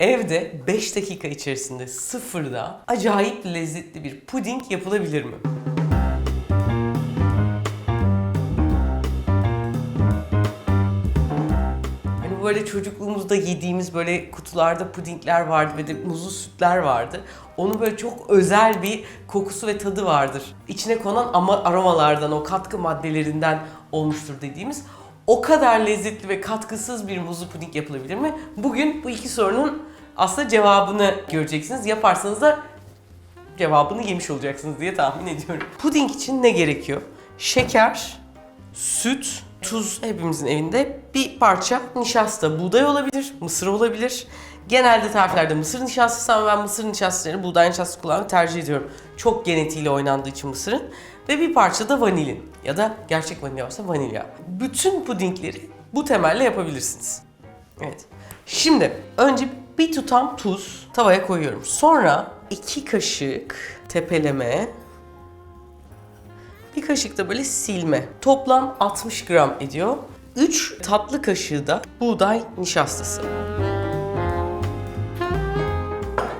Evde 5 dakika içerisinde sıfırda acayip lezzetli bir puding yapılabilir mi? Hani böyle çocukluğumuzda yediğimiz böyle kutularda pudingler vardı ve de muzlu sütler vardı. Onun böyle çok özel bir kokusu ve tadı vardır. İçine konan ama aromalardan, o katkı maddelerinden olmuştur dediğimiz. O kadar lezzetli ve katkısız bir muzlu puding yapılabilir mi? Bugün bu iki sorunun aslında cevabını göreceksiniz. Yaparsanız da cevabını yemiş olacaksınız diye tahmin ediyorum. Puding için ne gerekiyor? Şeker, süt, tuz hepimizin evinde. Bir parça nişasta, buğday olabilir, mısır olabilir. Genelde tariflerde mısır nişastası ama ben mısır nişastasını buğday nişastası kullanmayı tercih ediyorum. Çok genetiğiyle oynandığı için mısırın. Ve bir parça da vanilin ya da gerçek vanilya varsa vanilya. Bütün pudingleri bu temelle yapabilirsiniz. Evet. Şimdi önce bir tutam tuz tavaya koyuyorum. Sonra iki kaşık tepeleme, bir kaşık da böyle silme. Toplam 60 gram ediyor. 3 tatlı kaşığı da buğday nişastası.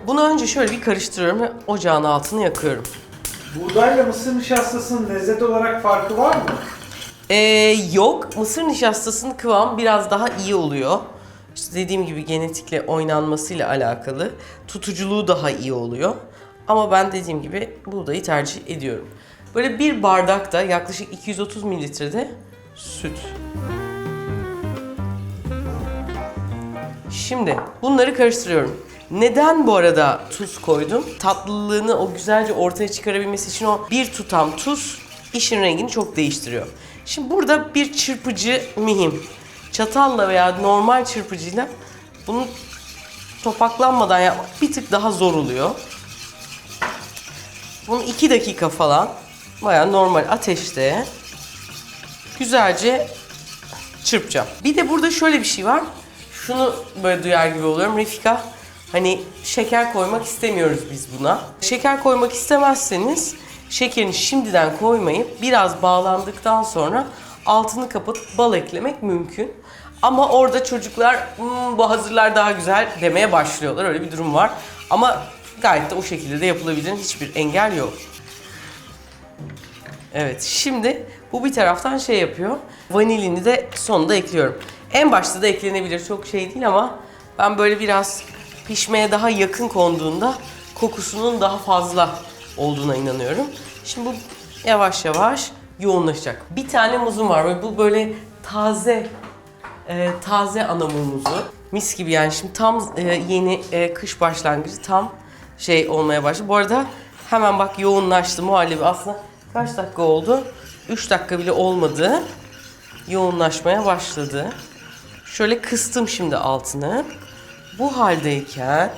Bunu önce şöyle bir karıştırıyorum ve ocağın altını yakıyorum. Buğdayla mısır nişastasının lezzet olarak farkı var mı? Ee, yok. Mısır nişastasının kıvamı biraz daha iyi oluyor. İşte dediğim gibi genetikle oynanmasıyla alakalı. Tutuculuğu daha iyi oluyor. Ama ben dediğim gibi buğdayı tercih ediyorum. Böyle bir bardakta yaklaşık 230 mililitrede süt. Şimdi bunları karıştırıyorum. Neden bu arada tuz koydum? Tatlılığını o güzelce ortaya çıkarabilmesi için o bir tutam tuz işin rengini çok değiştiriyor. Şimdi burada bir çırpıcı mühim. Çatalla veya normal çırpıcıyla bunu topaklanmadan yapmak bir tık daha zor oluyor. Bunu 2 dakika falan bayağı normal ateşte güzelce çırpacağım. Bir de burada şöyle bir şey var. Şunu böyle duyar gibi oluyorum. Refika hani şeker koymak istemiyoruz biz buna. Şeker koymak istemezseniz şekerini şimdiden koymayıp biraz bağlandıktan sonra altını kapatıp bal eklemek mümkün. Ama orada çocuklar "Hmm, bu hazırlar daha güzel demeye başlıyorlar. Öyle bir durum var. Ama gayet de o şekilde de yapılabilir. Hiçbir engel yok. Evet şimdi bu bir taraftan şey yapıyor. Vanilini de sonunda ekliyorum. En başta da eklenebilir çok şey değil ama ben böyle biraz pişmeye daha yakın konduğunda kokusunun daha fazla olduğuna inanıyorum. Şimdi bu yavaş yavaş yoğunlaşacak. Bir tane muzum var ve bu böyle taze e, taze anamur muzu. Mis gibi yani şimdi tam e, yeni e, kış başlangıcı tam şey olmaya başladı. Bu arada hemen bak yoğunlaştı muhallebi aslında kaç dakika oldu? 3 dakika bile olmadı. Yoğunlaşmaya başladı. Şöyle kıstım şimdi altını. Bu haldeyken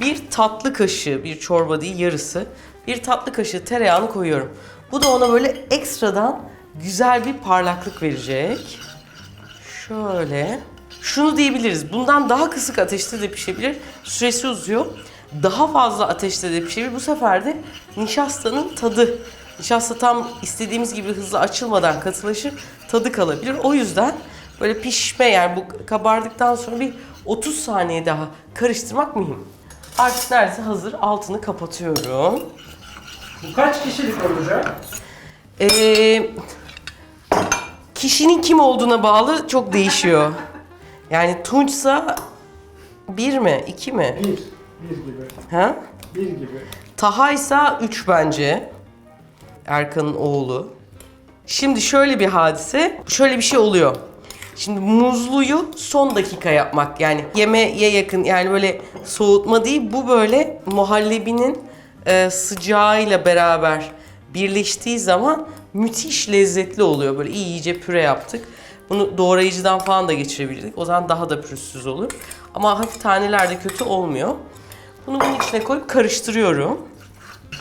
bir tatlı kaşığı, bir çorba değil yarısı, bir tatlı kaşığı tereyağını koyuyorum. Bu da ona böyle ekstradan güzel bir parlaklık verecek. Şöyle. Şunu diyebiliriz. Bundan daha kısık ateşte de pişebilir. Süresi uzuyor. Daha fazla ateşte de pişebilir. Bu sefer de nişastanın tadı. Nişasta tam istediğimiz gibi hızlı açılmadan katılaşır. Tadı kalabilir. O yüzden böyle pişme yani bu kabardıktan sonra bir 30 saniye daha karıştırmak mühim. Artık neredeyse hazır. Altını kapatıyorum. Bu kaç kişilik olacak? Ee, kişinin kim olduğuna bağlı çok değişiyor. Yani Tunçsa bir mi, iki mi? Bir. Bir gibi. Ha? Bir gibi. Taha'ysa üç bence. Erkan'ın oğlu. Şimdi şöyle bir hadise, şöyle bir şey oluyor. Şimdi muzluyu son dakika yapmak yani yemeğe yakın yani böyle soğutma değil bu böyle muhallebinin e, sıcağıyla beraber birleştiği zaman müthiş lezzetli oluyor. Böyle iyice püre yaptık. Bunu doğrayıcıdan falan da geçirebilirdik. O zaman daha da pürüzsüz olur. Ama hafif taneler de kötü olmuyor. Bunu bunun içine koyup karıştırıyorum.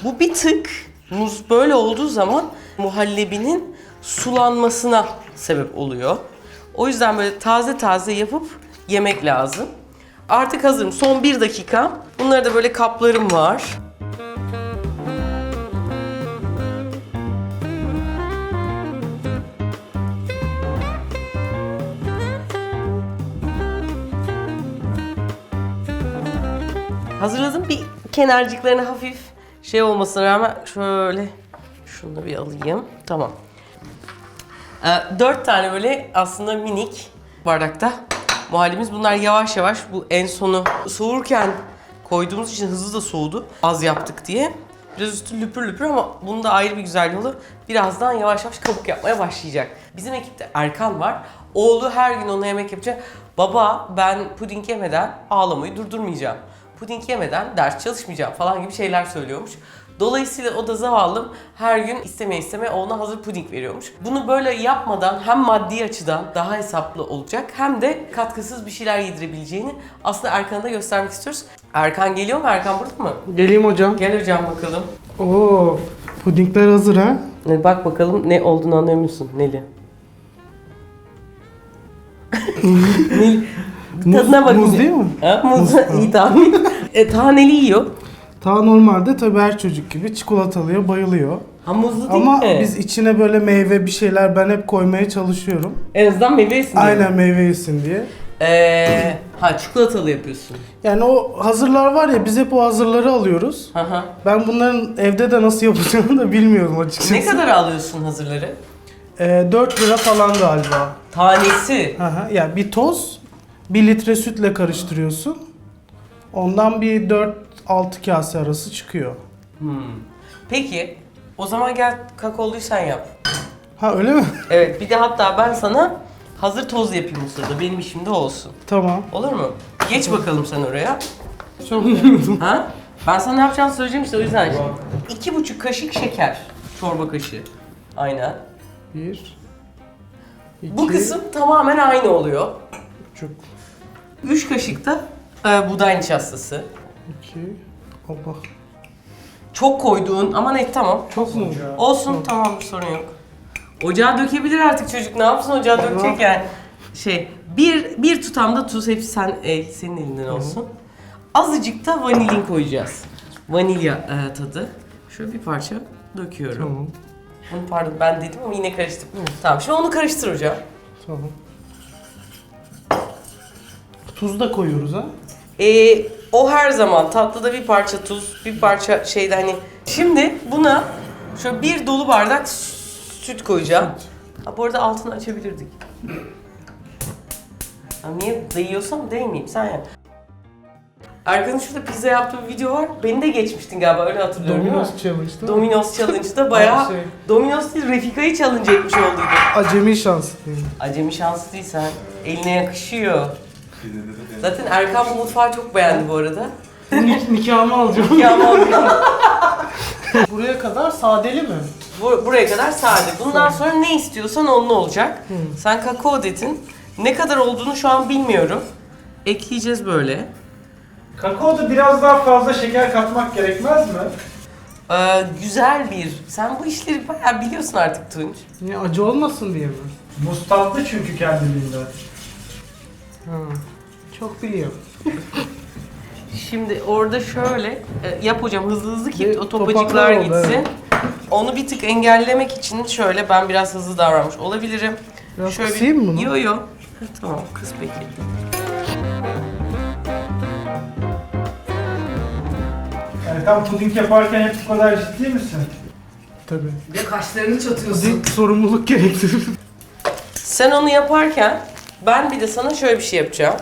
Bu bir tık muz böyle olduğu zaman muhallebinin sulanmasına sebep oluyor. O yüzden böyle taze taze yapıp yemek lazım. Artık hazırım. Son bir dakika. Bunları da böyle kaplarım var. hazırladım. Bir kenarcıklarına hafif şey olmasına rağmen şöyle şunu bir alayım. Tamam. Ee, dört tane böyle aslında minik bardakta muhallimiz. Bunlar yavaş yavaş bu en sonu soğurken koyduğumuz için hızlı da soğudu. Az yaptık diye. Biraz üstü lüpür lüpür ama bunun da ayrı bir güzel yolu. Birazdan yavaş yavaş kabuk yapmaya başlayacak. Bizim ekipte Erkan var. Oğlu her gün ona yemek yapacak. Baba ben puding yemeden ağlamayı durdurmayacağım. Puding yemeden ders çalışmayacağım falan gibi şeyler söylüyormuş. Dolayısıyla o da zavallım her gün istemeye istemeye oğluna hazır puding veriyormuş. Bunu böyle yapmadan hem maddi açıdan daha hesaplı olacak hem de katkısız bir şeyler yedirebileceğini aslında Erkan'a da göstermek istiyoruz. Erkan geliyor mu? Erkan burada mı? Geleyim hocam. Gel hocam bakalım. Oo, pudingler hazır ha. Ne- Bak bakalım ne olduğunu anlıyor musun Neli? Neli. Tadına Muz- bak. muz değil mi? Ha, muz. Muz, İyi tahmin. e, taneli yiyor. Ta normalde tabii her çocuk gibi çikolatalıya bayılıyor. Ha muzlu değil Ama mi? biz içine böyle meyve bir şeyler ben hep koymaya çalışıyorum. En azından meyve yesin diye. Aynen meyve yesin diye. Ee, ha çikolatalı yapıyorsun. Yani o hazırlar var ya biz hep o hazırları alıyoruz. Hı. Ben bunların evde de nasıl yapacağımı da bilmiyorum açıkçası. ne kadar alıyorsun hazırları? Ee, 4 lira falan galiba. Tanesi. Hı hı. Ya bir toz 1 litre sütle karıştırıyorsun. Ondan bir 4-6 kase arası çıkıyor. Hmm. Peki o zaman gel kakaoluyu sen yap. Ha öyle mi? Evet bir de hatta ben sana hazır toz yapayım bu sırada. Benim işim de olsun. tamam. Olur mu? Geç bakalım sen oraya. Çok memnunum. Ha? Ben sana ne yapacağını söyleyeceğim işte o yüzden. İki buçuk kaşık şeker. Çorba kaşığı. Aynen. Bir. iki, Bu kısım tamamen aynı oluyor. Çok. Üç kaşık da e, buğday nişastası. İki. Hoppa. Çok koyduğun ama ne tamam. Çok mu? Olsun tamam bir sorun yok. Ocağa dökebilir artık çocuk ne yapsın ocağa dökecek yani. Şey bir, bir tutam da tuz hepsi sen, el, senin elinden olsun. Azıcık da vanilin koyacağız. Vanilya e, tadı. Şöyle bir parça döküyorum. Tamam. Bunu pardon ben dedim ama yine karıştım. Tamam şimdi onu karıştır hocam. Tamam. Tuz da koyuyoruz ha. Ee, o her zaman tatlıda bir parça tuz, bir parça şeyde hani. Şimdi buna şöyle bir dolu bardak süt koyacağım. Ha, bu arada altını açabilirdik. Ha, niye değiyorsam değmeyeyim sen yap. Erkan'ın şurada pizza yaptığı bir video var. Beni de geçmiştin galiba öyle hatırlıyorum değil mi? Domino's Challenge'da. Domino's Challenge'da bayağı Şey. Domino's değil Refika'yı challenge etmiş olduydu. Acemi şansı diyeyim. Acemi şanslı değil sen. Eline yakışıyor. Zaten Erkan bu mutfağı çok beğendi bu arada. Nik nikahımı alacağım. Ya ama Buraya kadar sadeli mi? bu, buraya kadar sade. Bundan sonra ne istiyorsan onun olacak. Sen kakao dedin. Ne kadar olduğunu şu an bilmiyorum. Ekleyeceğiz böyle. Kakaoda biraz daha fazla şeker katmak gerekmez mi? Ee, güzel bir. Sen bu işleri bayağı biliyorsun artık Tunç. Niye acı olmasın diye mi? Muz tatlı çünkü kendiliğinden. Ha. Çok biliyorum. Şimdi orada şöyle e, yap hocam hızlı hızlı ki o topaklar topacıklar oldu, gitsin. evet. Onu bir tık engellemek için şöyle ben biraz hızlı davranmış olabilirim. Biraz şöyle kısayım mı bunu? Yo yo. Ha, Tamam kız peki. Erkan puding yaparken hep bu kadar ciddi misin? Tabii. Bir de kaşlarını çatıyorsun. Dik sorumluluk gerektirir. Sen onu yaparken ben bir de sana şöyle bir şey yapacağım.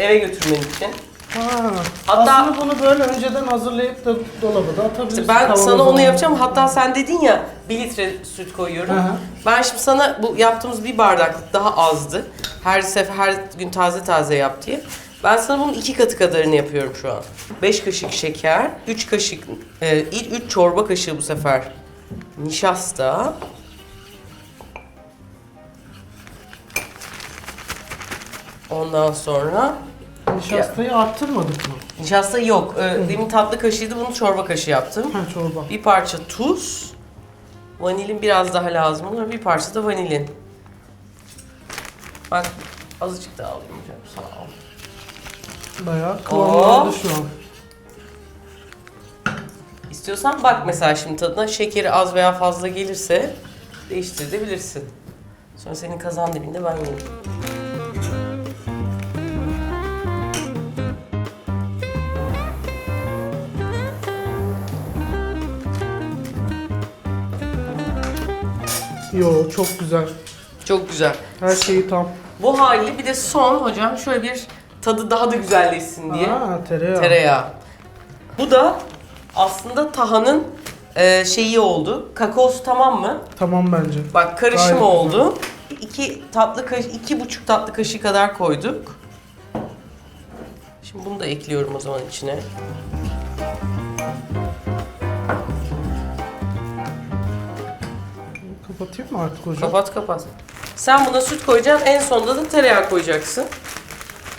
Eve götürmen için. Ha. Hatta- Aslında bunu böyle önceden hazırlayıp da dolaba da atabilirsin. İşte ben Kavanoza sana onu yapacağım. Hatta sen dedin ya 1 litre süt koyuyorum. Hı hı. Ben şimdi sana bu yaptığımız bir bardaklık daha azdı. Her sefer her gün taze taze yap diye. Ben sana bunun iki katı kadarını yapıyorum şu an. 5 kaşık şeker, 3 kaşık, 3 çorba kaşığı bu sefer nişasta. Ondan sonra Nişastayı arttırmadık mı? nişasta yok. Ee, Demin tatlı kaşığıydı bunu çorba kaşığı yaptım. Ha çorba. Bir parça tuz. Vanilin biraz daha lazım olur. Bir parça da vanilin. Bak azıcık daha alayım hocam. Sağ ol. Bayağı kıvamlandı Oo. şu an. İstiyorsan bak mesela şimdi tadına şekeri az veya fazla gelirse değiştirebilirsin. Sonra senin kazan dibinde ben yiyeyim. Yo çok güzel. Çok güzel. Her şeyi tam. Bu hali bir de son hocam şöyle bir tadı daha da güzelleşsin diye. Aa tereyağı. Tereyağı. Bu da aslında tahanın e, şeyi oldu. Kakaosu tamam mı? Tamam bence. Bak karışım Gayet oldu. İki tatlı kaş, iki buçuk tatlı kaşığı kadar koyduk. Şimdi bunu da ekliyorum o zaman içine. Kapatayım mı artık hocam? Kapat kapat. Sen buna süt koyacaksın, en sonunda da tereyağı koyacaksın.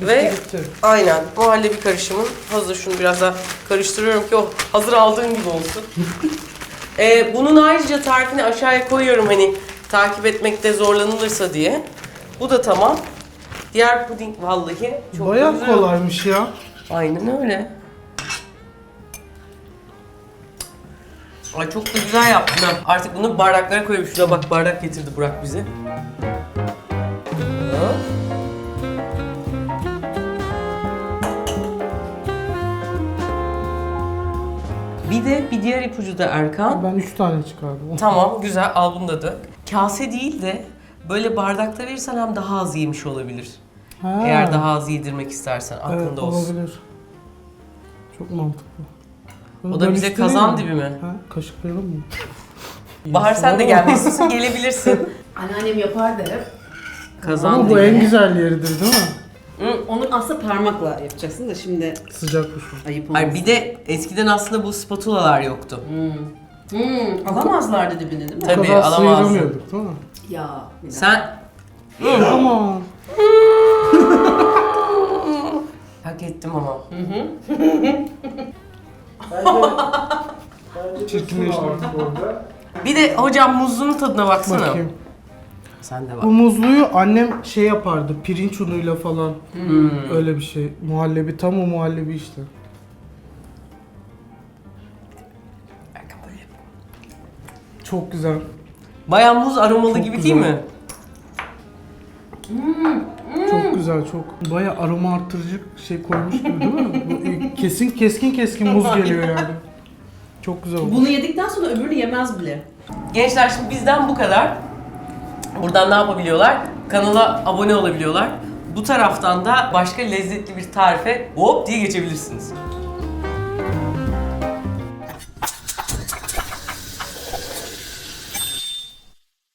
Ve Bitti. aynen muhallebi karışımın hazır. Şunu biraz daha karıştırıyorum ki o hazır aldığın gibi olsun. Ee, bunun ayrıca tarifini aşağıya koyuyorum hani takip etmekte zorlanılırsa diye. Bu da tamam. Diğer puding vallahi çok Bayağı güzel. kolaymış ya. Aynen öyle. Ay çok da güzel yaptın ha. Artık bunu bardaklara koyayım. Şurada bak bardak getirdi Burak bize. Bir de bir diğer ipucu da Erkan. Ben 3 tane çıkardım. Tamam güzel al bunu da dök. Kase değil de böyle bardakta verirsen hem daha az yemiş olabilir. Ha. Eğer daha az yedirmek istersen aklında evet, olsun. olabilir. Çok mantıklı. O da bize kazan dibi mi? Ha, kaşıklayalım mı? Bahar sen de gelmek istiyorsun gelebilirsin. Anneannem yapardı hep. Kazan Ama bu dibi. en güzel yeridir değil mi? Onu aslında parmakla yapacaksın da şimdi Sıcakmış bu. ayıp olmasın. Ay bir de eskiden aslında bu spatulalar yoktu. Hmm, alamazlardı dibini değil mi? Tabii, bu kadar alamazdın. sıyıramıyorduk değil mi? Ya. bir dakika. Sen Aman. hak ettim ama. Çirkinleşti. artık orada. Bir de hocam muzlunun tadına baksana. Bakayım. Sen de bak. Bu muzluyu annem şey yapardı, pirinç unuyla falan. Hmm. Öyle bir şey. Muhallebi, tam o muhallebi işte. Çok güzel. Bayağı muz aromalı Çok gibi güzel. değil mi? Çok güzel, çok. Baya aroma arttırıcı şey koymuş gibi değil mi? Bu, e, kesin keskin keskin muz geliyor yani. Çok güzel oldu. Bunu yedikten sonra öbürünü yemez bile. Gençler şimdi bizden bu kadar. Buradan ne yapabiliyorlar? Kanala abone olabiliyorlar. Bu taraftan da başka lezzetli bir tarife hop diye geçebilirsiniz.